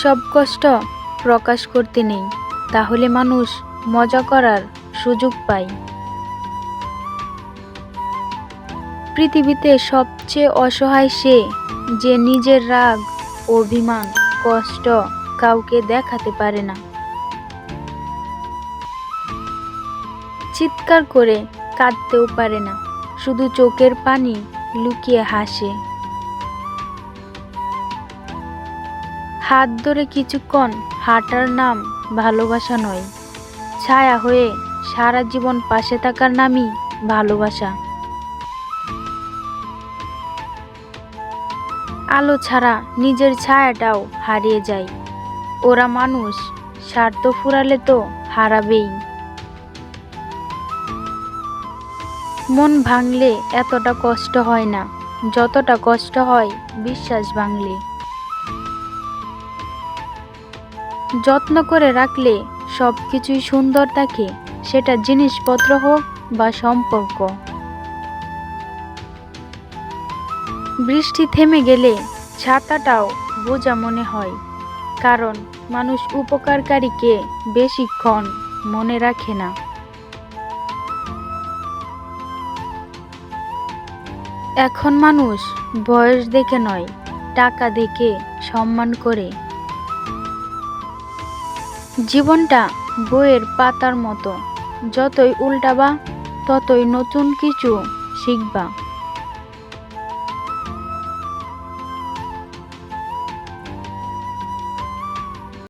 সব কষ্ট প্রকাশ করতে নেই, তাহলে মানুষ মজা করার সুযোগ পায়। পৃথিবীতে সবচেয়ে অসহায় সে যে নিজের রাগ, অভিমান, কষ্ট কাউকে দেখাতে পারে না। চিৎকার করে কাঁদতেও পারে না, শুধু চোখের পানি লুকিয়ে হাসে। হাত ধরে কিছুক্ষণ হাঁটার নাম ভালোবাসা নয়। ছায়া হয়ে সারা জীবন পাশে থাকার নামই ভালোবাসা। আলো ছাড়া নিজের ছায়াটাও হারিয়ে যায়। ওরা মানুষ, স্বার্থ ফুরালে তো হারাবেই। মন ভাঙলে এতটা কষ্ট হয় না, যতটা কষ্ট হয় বিশ্বাস ভাঙলে। যত্ন করে রাখলে সব কিছুই সুন্দর থাকে, সেটা জিনিসপত্র হোক বা সম্পর্ক। বৃষ্টি থেমে গেলে ছাতাটাও বোঝা মনে হয়, কারণ মানুষ উপকারকারীকে বেশিক্ষণ মনে রাখে না। এখন মানুষ বয়স দেখে নয়, টাকা দেখে সম্মান করে। জীবনটা বইয়ের পাতার মতো। যতই উল্টাবা ততই নতুন কিছু শিখবা।